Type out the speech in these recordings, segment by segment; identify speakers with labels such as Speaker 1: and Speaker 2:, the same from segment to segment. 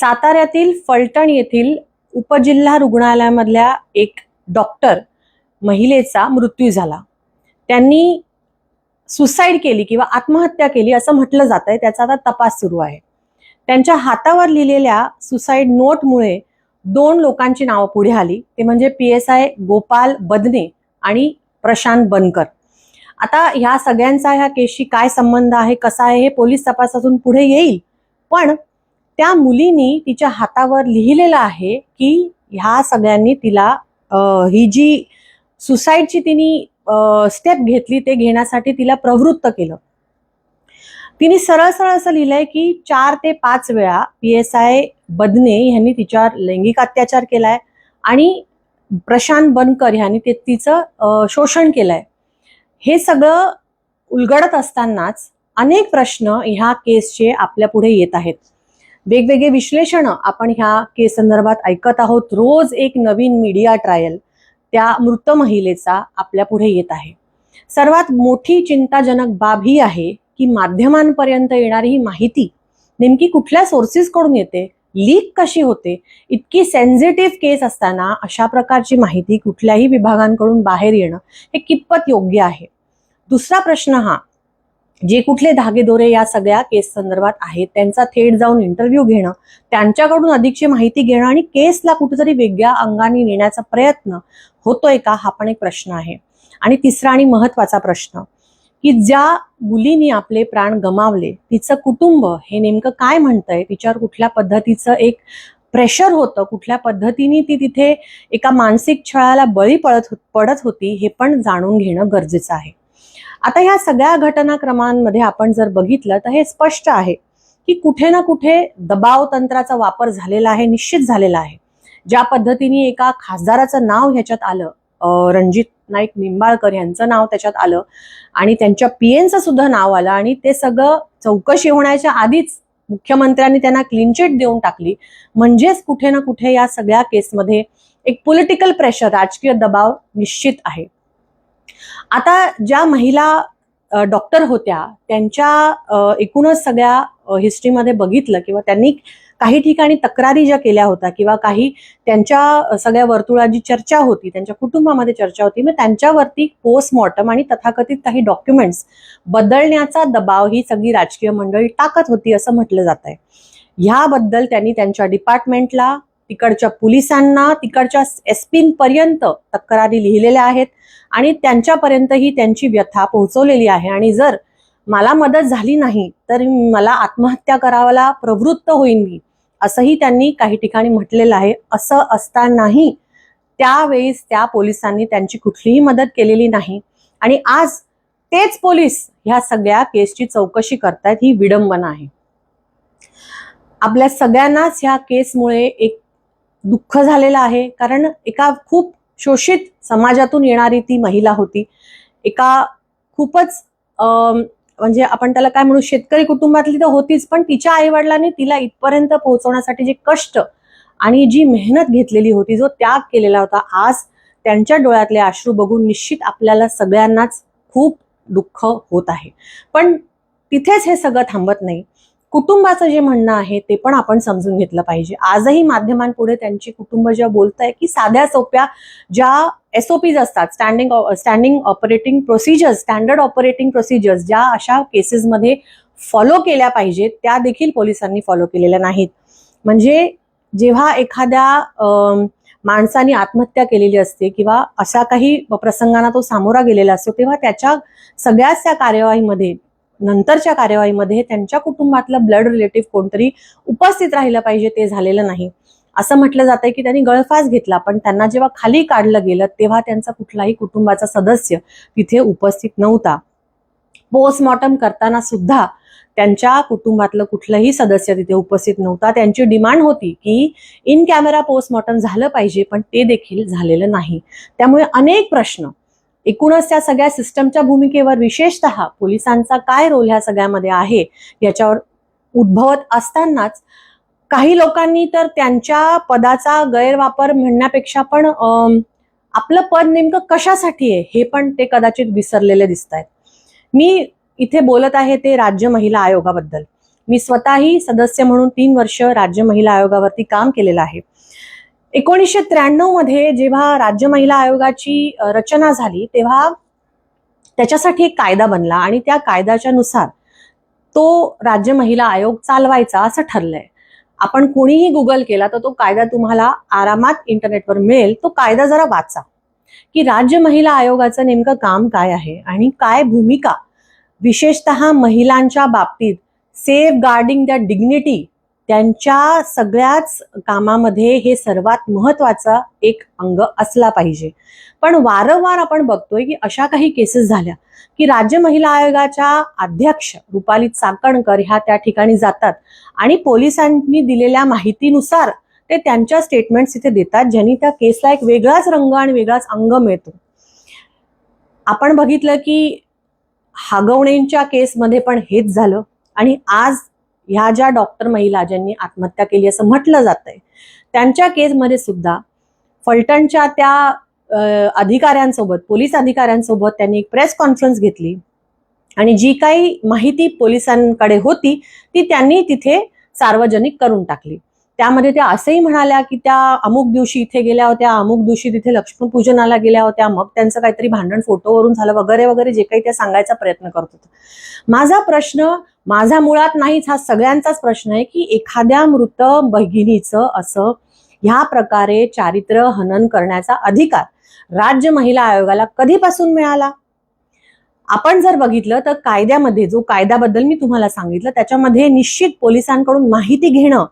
Speaker 1: साताऱ्यातील फलटण येथील उपजिल्हा रुग्णालयामधल्या एक डॉक्टर महिलेचा मृत्यू झाला. त्यांनी सुसाईड केली किंवा आत्महत्या केली असं म्हटलं जात आहे त्याचा आता तपास सुरू आहे. त्यांच्या हातावर लिहिलेल्या सुसाईड नोटमुळे दोन लोकांची नावं पुढे आली. ते म्हणजे P S I Gopal Badne आणि प्रशांत बनकर. आता ह्या सगळ्यांचा ह्या केसशी काय संबंध आहे कसा आहे हे पोलीस तपासातून पुढे येईल. पण त्या मुलीनी तिच्या हातावर लिहिलेलं आहे की ह्या सगळ्यांनी तिला ही जी सुसाईडची तिने स्टेप घेतली ते घेण्यासाठी तिला प्रवृत्त केलं. तिने सरळ सरळ असं लिहिलंय की चार ते पाच वेळा पी एस आय बदने यांनी तिच्यावर लैंगिक अत्याचार केलाय आणि प्रशांत बनकर ह्यांनी ते तिचं शोषण केलंय. हे सगळं उलगडत असतानाच अनेक प्रश्न ह्या केसचे आपल्या पुढे येत आहेत. वेगवेगळे विश्लेषण आपण ह्या केस संदर्भात ऐकत आहोत. रोज एक नवीन मीडिया ट्रायल त्या मृत महिलेचा आपल्या पुढे येत आहे. सर्वात मोठी चिंताजनक बाब ही आहे की माध्यमांपर्यंत येणारी ही माहिती नेमकी कुठल्या सोर्सेसकडून येते? लीक कशी होते? इतकी सेन्झिटिव्ह केस असताना अशा प्रकारची माहिती कुठल्याही विभागांकडून बाहेर येणं हे कितपत योग्य आहे? दुसरा प्रश्न हा जे कुठले धागेदोरे या सगळ्या केस संदर्भात आहेत त्यांचा थेट जाऊन इंटरव्ह्यू घेणं त्यांच्याकडून अधिकची माहिती घेणं आणि केसला कुठेतरी वेगळ्या अंगाने नेण्याचा प्रयत्न होतोय का हा पण एक प्रश्न आहे. आणि तिसरा आणि महत्त्वाचा प्रश्न की ज्या मुलीने आपले प्राण गमावले तिचं कुटुंब हे नेमकं काय म्हणतंय तिच्यावर कुठल्या पद्धतीचं एक प्रेशर होतं कुठल्या पद्धतीने ती तिथे एका मानसिक छळाला बळी पडत पडत होती हे पण जाणून घेणं गरजेचं आहे. आता ह्या सगळ्या घटनाक्रमांमध्ये आपण जर बघितलं तर हे स्पष्ट आहे की कुठे ना कुठे दबाव तंत्राचा वापर झालेला आहे निश्चित झालेला आहे. ज्या पद्धतीने एका खासदाराचं नाव ह्याच्यात आलं रणजित नाईक निंबाळकर यांचं नाव त्याच्यात आलं आणि त्यांच्या पीएनचं सुद्धा नाव आलं आणि ते सगळं चौकशी होण्याच्या आधीच मुख्यमंत्र्यांनी त्यांना क्लीन चिट देऊन टाकली. म्हणजेच कुठे ना कुठे या सगळ्या केसमध्ये एक पॉलिटिकल प्रेशर राजकीय दबाव निश्चित आहे. आता ज्या महिला डॉक्टर होत्या त्यांच्या एकूणच सगळ्या हिस्ट्रीमध्ये बघितलं किंवा त्यांनी काही ठिकाणी तक्रारी ज्या केल्या होत्या किंवा काही त्यांच्या सगळ्या वर्तुळात वर्तुळाची चर्चा होती त्यांच्या कुटुंबामध्ये चर्चा होती मग त्यांच्यावरती पोस्टमॉर्टम आणि तथाकथित काही डॉक्युमेंट्स बदलण्याचा दबाव ही सगळी राजकीय मंडळी टाकत होती असं म्हटलं जात आहे ह्याबद्दल त्यांनी त्यांच्या डिपार्टमेंटला तिकडच्या पोलिसांना तिकडच्या एस पर्यंत तक्रारी लिहिलेल्या आहेत. आणि त्यांच्यापर्यंत ही त्यांची व्यथा पोहोचवलेली आहे. आणि जर मला मदत झाली नाही तर मला आत्महत्या करावाला प्रवृत्त होईन मी असंही त्यांनी काही ठिकाणी म्हटलेलं आहे. असं असतानाही त्यावेळेस त्या पोलिसांनी त्यांची कुठलीही मदत केलेली नाही. आणि आज तेच पोलीस ह्या सगळ्या केसची चौकशी करतायत ही विडंबना आहे. आपल्या सगळ्यांनाच ह्या केसमुळे एक दुःख झालेलं आहे कारण एका खूप शोषित समाजातून येणारी ती महिला होती. एका खूपच म्हणजे आपण त्याला काय म्हणू शेतकरी कुटुंबातली तर होतीच पण तिच्या आईवडिलांनी तिला इथपर्यंत पोहोचवण्यासाठी जे कष्ट आणि जी मेहनत घेतलेली होती जो त्याग केलेला होता आज त्यांच्या डोळ्यातले अश्रू बघून निश्चित आपल्याला सगळ्यांनाच खूप दुःख होत आहे. पण तिथेच हे सगळं थांबत नाही. कुटुंबाचं जे म्हणणं आहे ते पण आपण समजून घेतलं पाहिजे. आजही माध्यमांपुढे त्यांची कुटुंब ज्या बोलत आहे की साध्या सोप्या ज्या एसओपीज असतात standing standing operating procedures standard operating procedures ज्या अशा केसेसमध्ये फॉलो केल्या पाहिजेत त्या देखील पोलिसांनी फॉलो केलेल्या नाहीत. म्हणजे जेव्हा एखाद्या माणसाने आत्महत्या केलेली असते किंवा अशा काही प्रसंगांना तो सामोरा गेलेला असतो तेव्हा त्याच्या सगळ्याच त्या कार्यवाहीमध्ये नंतरच्या कार्यवाहीमध्ये त्यांच्या कुटुंबातलं ब्लड रिलेटिव्ह कोणतरी उपस्थित राहिलं पाहिजे ते झालेलं नाही. असं म्हटलं जातं की त्यांनी गळफास घेतला पण त्यांना जेव्हा खाली काढलं गेलं तेव्हा त्यांचा कुठलाही कुटुंबाचा सदस्य तिथे उपस्थित नव्हता. पोस्टमॉर्टम करताना सुद्धा त्यांच्या कुटुंबातलं कुठलंही सदस्य तिथे उपस्थित नव्हता. त्यांची डिमांड होती की इन कॅमेरा पोस्टमॉर्टम झालं पाहिजे पण ते देखील झालेलं नाही. त्यामुळे अनेक प्रश्न एकूणच त्या सगळ्या सिस्टमच्या भूमिकेवर विशेषतः पोलिसांचा काय रोल ह्या सगळ्यामध्ये आहे याच्यावर उद्भवत असतानाच काही लोकांनी तर त्यांच्या पदाचा गैरवापर म्हणण्यापेक्षा पण आपलं पद नेमकं कशासाठी आहे हे पण ते कदाचित विसरलेले दिसत आहेत मी इथे बोलत आहे ते राज्य महिला आयोगाबद्दल. मी स्वतःही सदस्य म्हणून तीन वर्ष राज्य महिला आयोगावरती काम केलेलं आहे. एकोणीसशे त्र्याण्णवमध्ये जेव्हा राज्य महिला आयोगाची रचना झाली तेव्हा त्याच्यासाठी एक कायदा बनला आणि त्या कायद्याच्या नुसार तो राज्य महिला आयोग चालवायचा असं ठरलंय. आपण कोणीही गुगल केला तर तो कायदा तुम्हाला आरामात इंटरनेटवर मिळेल. तो कायदा जरा वाचा. की राज्य महिला आयोगाचं नेमकं काम काय आहे आणि काय भूमिका विशेषतः महिलांच्या बाबतीत सेफ गार्डिंग द डिग्निटी त्यांच्या सगळ्याच कामामध्ये हे सर्वात महत्त्वाचा एक अंग असला पाहिजे. पण वारंवार आपण बघतोय की अशा काही केसेस झाल्या की राज्य महिला आयोगाच्या अध्यक्ष रुपाली चाकणकर ह्या त्या ठिकाणी जातात आणि पोलिसांनी दिलेल्या माहितीनुसार ते त्यांच्या स्टेटमेंट्स इथे देतात ज्यांनी त्या केसला एक वेगळाच रंग आणि वेगळाच अंग मिळतो. आपण बघितलं की हागवणेंच्या केसमध्ये पण हेच झालं आणि आज ह्या ज्या डॉक्टर महिला ज्यांनी आत्महत्या केली असं म्हटलं जात आहे त्यांच्या केसमध्ये सुद्धा फलटणच्या त्या अधिकाऱ्यांसोबत पोलीस अधिकाऱ्यांसोबत त्यांनी एक प्रेस कॉन्फरन्स घेतली. आणि जी काही माहिती पोलिसांकडे होती ती त्यांनी तिथे सार्वजनिक करून टाकली. त्यामध्ये त्या असंही म्हणाल्या की त्या अमुक दिवशी इथे गेल्या होत्या अमुक दिवशी तिथे लक्ष्मण पूजनाला गेल्या होत्या मग त्यांचं काहीतरी भांडण फोटोवरून झालं वगैरे वगैरे जे काही त्या सांगायचा प्रयत्न करत होत्या माझा प्रश्न माझा मुळात नाहीच हा सगळ्यांचाच प्रश्न आहे की एखाद्या मृत भगिनीचं असं ह्या प्रकारे चारित्र्य हनन करण्याचा अधिकार राज्य महिला आयोगाला कधीपासून मिळाला? आपण जर बघितलं तर कायद्यामध्ये जो कायद्याबद्दल मी तुम्हाला सांगितलं त्याच्यामध्ये निश्चित पोलिसांकडून माहिती घेणं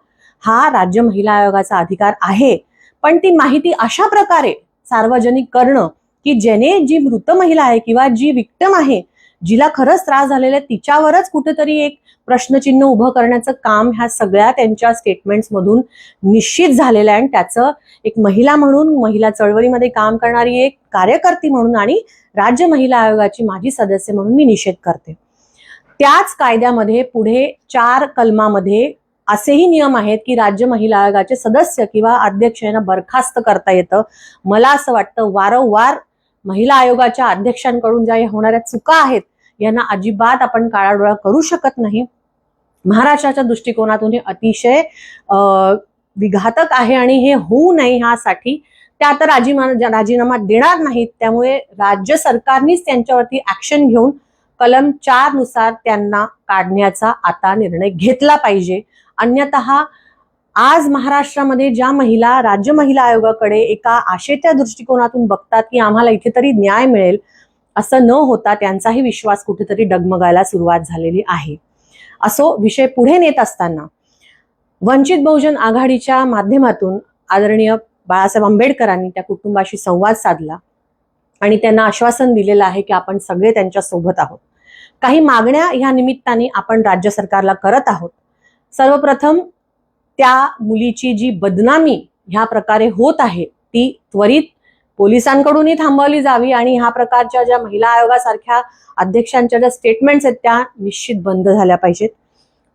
Speaker 1: हा राज्य महिला आयोगाचा अधिकार आहे. पण ती माहिती अशा प्रकारे सार्वजनिक करणं की ज्याने जी मृत महिला आहे किंवा जी विक्टम आहे जिला खरंच त्रास झालेला आहे तिच्यावरच कुठेतरी एक प्रश्नचिन्ह उभं करण्याचं काम ह्या सगळ्या त्यांच्या स्टेटमेंट्स मधून निश्चित झालेलं आहे. आणि त्याचं एक महिला म्हणून महिला चळवळीमध्ये काम करणारी एक कार्यकर्ती म्हणून आणि राज्य महिला आयोगाची माजी सदस्य म्हणून मी निषेध करते. त्याच कायद्यामध्ये पुढे चार कलमामध्ये असेही नियम आहेत की राज्य महिला आयोगाचे सदस्य किंवा अध्यक्ष यांना बरखास्त करता येतं. मला असं वाटतं वारंवार महिला आयोगाच्या अध्यक्षांकडून ज्या होणाऱ्या चुका आहेत यांना अजिबात आपण काळाडोळा करू शकत नाही. महाराष्ट्राच्या दृष्टिकोनातून हे अतिशय विघातक आहे आणि हे होऊ नये ह्यासाठी. त्या आता राजीनामा राजीनामा देणार नाहीत. त्यामुळे राज्य सरकारनीच त्यांच्यावरती ऍक्शन घेऊन कलम चारनुसार त्यांना काढण्याचा आता निर्णय घेतला पाहिजे. अन्यतः आज महाराष्ट्रामध्ये ज्या महिला राज्य महिला आयोगाकडे एका आशेच्या दृष्टिकोनातून बघतात की आम्हाला इथे तरी न्याय मिळेल असं न होता त्यांचाही विश्वास कुठेतरी डगमगायला सुरुवात झालेली आहे. असो विषय पुढे नेत असताना वंचित बहुजन आघाडीच्या माध्यमातून आदरणीय बाळासाहेब आंबेडकरांनी त्या कुटुंबाशी संवाद साधला आणि त्यांना आश्वासन दिलेलं आहे की आपण सगळे त्यांच्यासोबत आहोत. काही मागण्या ह्या निमित्ताने आपण राज्य सरकारला करत आहोत. सर्वप्रथम त्या मुलीची जी बदनामी ह्या प्रकारे होत आहे ती त्वरित पोलिसांकडूनही थांबवली जावी आणि ह्या प्रकारच्या ज्या महिला आयोगासारख्या अध्यक्षांच्या ज्या स्टेटमेंट्स आहेत त्या निश्चित बंद झाल्या पाहिजेत.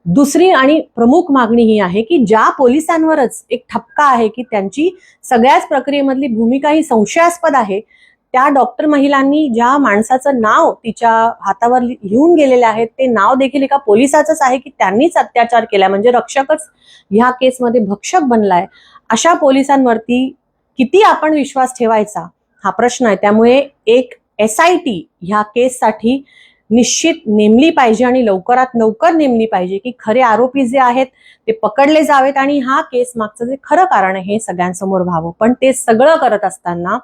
Speaker 1: दुसरी आणि प्रमुख मागणी ही आहे की ज्या पोलिसांवरच एक ठपका आहे की त्यांची सगळ्याच प्रक्रियेमधली भूमिका ही संशयास्पद आहे त्या डॉक्टर महिलांनी ज्या माणसाचं नाव तिच्या हातावर लिहून गेलेले आहेत ते नाव देखील एका पोलिसाचंच आहे की त्यांनीच अत्याचार केला म्हणजे रक्षकच ह्या केसमध्ये भक्षक बनलाय. अशा पोलिसांवरती किती आपण विश्वास ठेवायचा? हा प्रश्न आहे. त्यामुळे एक एस आय टी ह्या केससाठी निश्चित नेमली पाहिजे आणि लवकरात लवकर नेमली पाहिजे की खरे आरोपी जे आहेत ते पकडले जावेत आणि हा केस मागचं जे खरं कारण आहे हे सगळ्यांसमोर व्हावं. पण ते सगळं करत असताना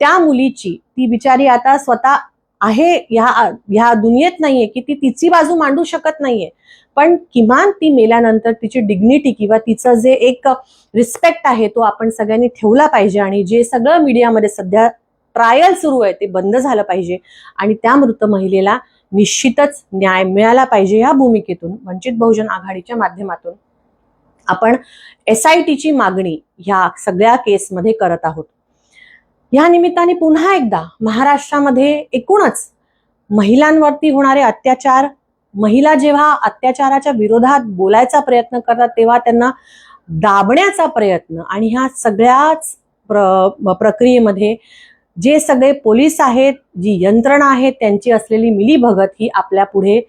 Speaker 1: त्या मुलीची ती बिचारी आता स्वतः आहे ह्या ह्या दुनियेत नाहीये की ती तिची बाजू मांडू शकत नाहीये. पण किमान ती मेल्यानंतर तिची डिग्निटी किंवा तिचं जे एक रिस्पेक्ट आहे तो आपण सगळ्यांनी ठेवला पाहिजे आणि जे सगळं मीडियामध्ये सध्या ट्रायल सुरू आहे ते बंद झालं पाहिजे. आणि त्या मृत महिलेला निश्चितच न्याय मिळाला पाहिजे या भूमिकेतून. वंचित बहुजन आघाडीच्या माध्यमातून आपण एस आय टीची मागणी ह्या सगळ्या केसमध्ये करत आहोत. या निमित्ताने पुन्हा एकदा महाराष्ट्रामध्ये एकूणच महिलांवरती होणारे अत्याचार महिला जेव्हा अत्याचाराच्या विरोधात बोलायचा प्रयत्न करतात तेव्हा त्यांना दाबण्याचा प्रयत्न आणि ह्या सगळ्याच प्र प्रक्रियेमध्ये जे सगळे पोलीस आहेत जी यंत्रणा आहे त्यांची असलेली मिलीभगत ही आपल्या पुढे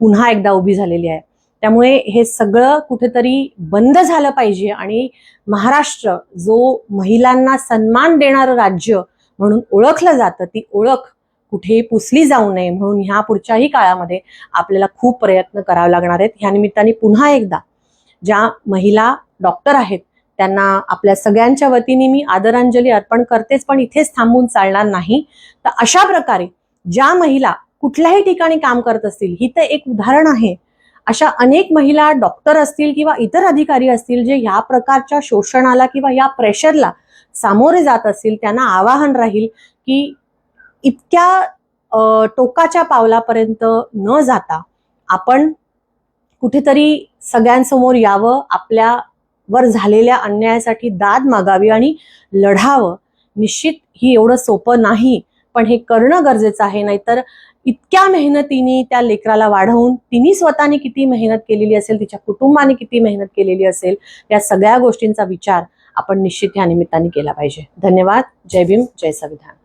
Speaker 1: पुन्हा एकदा उभी झालेली आहे. त्यामुळे हे सगळं कुठेतरी बंद झालं पाहिजे आणि महाराष्ट्र जो महिलांना सन्मान देणारं राज्य म्हणून ओळखलं जातं ती ओळख कुठेही पुसली जाऊ नये म्हणून ह्या पुढच्याही काळामध्ये आपल्याला खूप प्रयत्न करावे लागणार आहेत. ह्या निमित्ताने पुन्हा एकदा ज्या महिला डॉक्टर आहेत त्यांना आपल्या सगळ्यांच्या वतीने मी आदरांजली अर्पण करतेच पण इथेच थांबून चालणार नाही. तर अशा प्रकारे ज्या महिला कुठल्याही ठिकाणी काम करत असतील ही तर एक उदाहरण आहे. अशा अनेक महिला डॉक्टर असतील किंवा इतर अधिकारी असतील जे ह्या प्रकारच्या शोषणाला किंवा या प्रेशरला सामोरे जात असतील त्यांना आवाहन राहील की इतक्या टोकाच्या पावलापर्यंत न जाता आपण कुठेतरी सगळ्यांसमोर यावं आपल्यावर झालेल्या अन्यायासाठी दाद मागावी आणि लढावं. निश्चित ही एवढं सोपं नाही. पण हे करणं गरजेचं आहे. नाहीतर इतक्या मेहनतीने त्या लेकराला वाढवून तिने स्वतःने किती मेहनत केलेली असेल तिच्या कुटुंबाने किती मेहनत केलेली असेल या सगळ्या गोष्टींचा विचार आपण निश्चित या निमित्ताने केला पाहिजे. धन्यवाद. जय भीम. जय संविधान.